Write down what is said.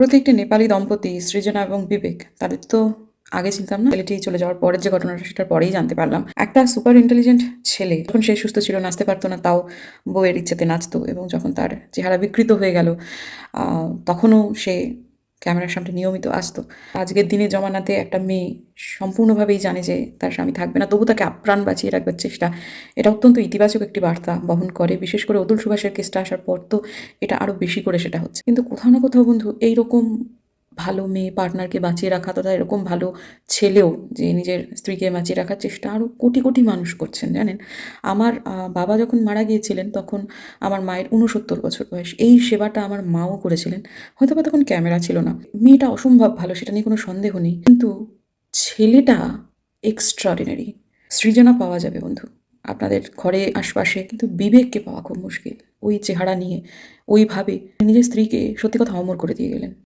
প্রতি একটি নেপালি দম্পতি, সৃজনা এবং বিবেক, তাদের তো আগে চিনতাম না। ছেলেটি চলে যাওয়ার পরের যে ঘটনাটা, সেটার পরেই জানতে পারলাম। একটা সুপার ইন্টেলিজেন্ট ছেলে, যখন সে সুস্থ ছিল, নাচতে পারতো না, তাও বউয়ের ইচ্ছাতে নাচতো এবং যখন তার চেহারা বিকৃত হয়ে গেল তখনও সে ক্যামেরার সামনে নিয়মিত আসতো। আজকের দিনে জমানাতে একটা মেয়ে সম্পূর্ণভাবেই জানে যে তার স্বামী থাকবে না, তবু তাকে আপ্রাণ বাঁচিয়ে রাখবার চেষ্টা। এটা অত্যন্ত ইতিবাচক একটি বার্তা বহন করে, বিশেষ করে অতুল সুভাষের কেসটা আসার পর তো এটা আরও বেশি করে সেটা হচ্ছে। কিন্তু কোথাও না কোথাও বন্ধু, এইরকম ভালো মেয়ে পার্টনারকে বাঁচিয়ে রাখা তথা এরকম ভালো ছেলেও যে নিজের স্ত্রীকে বাঁচিয়ে রাখার চেষ্টা আরও কোটি কোটি মানুষ করছেন, জানেন? আমার বাবা যখন মারা গিয়েছিলেন তখন আমার মায়ের উনসত্তর বছর বয়স। এই সেবাটা আমার মাও করেছিলেন। হয়তো বা তখন ক্যামেরা ছিল না। মেয়েটা অসম্ভব ভালো, সেটা নিয়ে কোনো সন্দেহ নেই। কিন্তু ছেলেটা এক্সট্রাঅর্ডিনারি সৃজনা পাওয়া যাবে বন্ধু। আপনাদের ঘরে আশপাশে কিন্তু বিবেককে পাওয়া খুব মুশকিল। ওই চেহারা নিয়ে, ওইভাবে নিজের স্ত্রীকে সত্যি কথা অমর করে দিয়ে গেলেন।